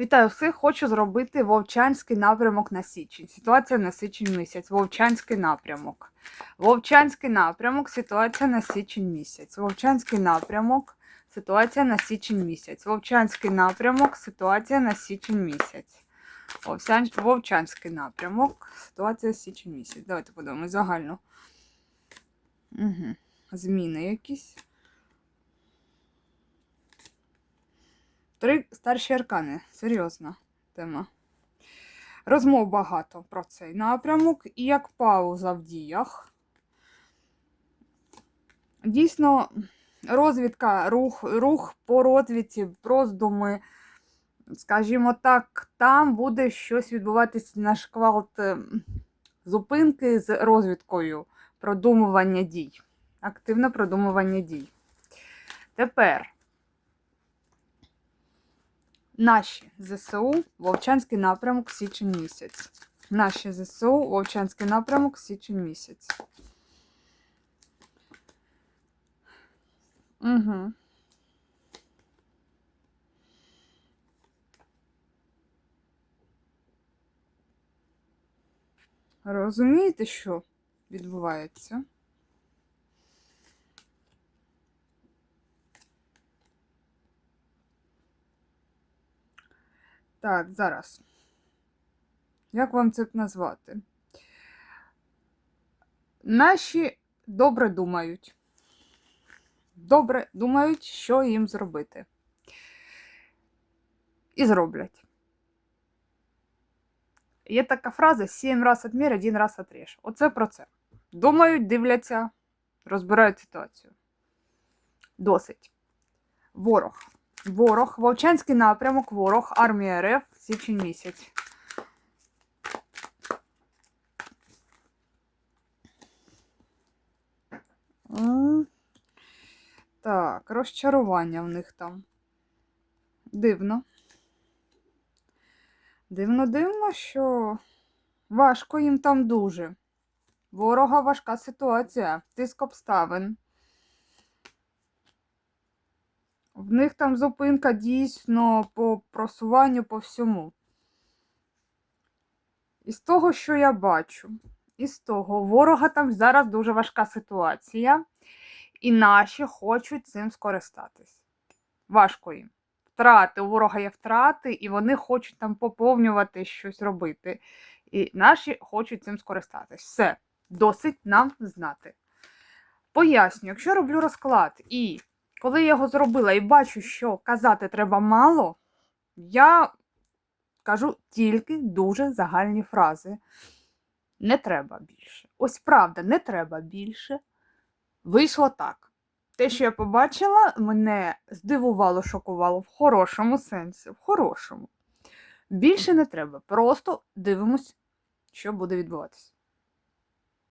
Вітаю всіх! Хочу зробити Вовчанський напрямок на Січень. Ситуація на Січень місяць. Вовчанський напрямок. Вовчанський напрямок, ситуація на Січень місяць. Вовчанський напрямок, ситуація на Січень місяць. Вовчанський напрямок, ситуація на Січень місяць. Вовчанський напрямок, ситуація Січень місяць. Давайте подивимось загально. Угу. Зміни якісь. Три старші аркани. Серйозна тема. Розмов багато про цей напрямок і як пауза в діях. Дійсно, розвідка, рух, рух по розвідці, роздуми, скажімо так, там буде щось відбуватися на шквалт е, зупинки з розвідкою, продумування дій. Активне продумування дій. Тепер. Наші ЗСУ Вовчанський напрямок січень місяць. Наші ЗСУ Вовчанський напрямок січень місяць. Угу. Розумієте, що відбувається? Так, зараз. Як вам це назвати? Наші добре думають. Добре думають, що їм зробити. І зроблять. Є така фраза: сім раз отмір, один раз отріж. Оце про це. Думають, дивляться, розбирають ситуацію. Досить. Ворог. Ворог, Вовчанський напрямок, ворог, армія РФ, січень місяць. Так, розчарування в них там. Дивно. Дивно, дивно, що важко їм там дуже. Ворога важка ситуація, тиск обставин. В них там зупинка дійсно по просуванню по всьому. Із того, що я бачу, із того, ворога там зараз дуже важка ситуація, і наші хочуть цим скористатись. Важко їм. Втрати, у ворога є втрати, і вони хочуть там поповнювати щось робити. І наші хочуть цим скористатись. Все, досить нам знати. Поясню, якщо роблю розклад і коли я його зробила і бачу, що казати треба мало, я кажу тільки дуже загальні фрази. Не треба більше. Ось правда, не треба більше. Вийшло так. Те, що я побачила, мене здивувало, шокувало в хорошому сенсі. В хорошому. Більше не треба. Просто дивимось, що буде відбуватися.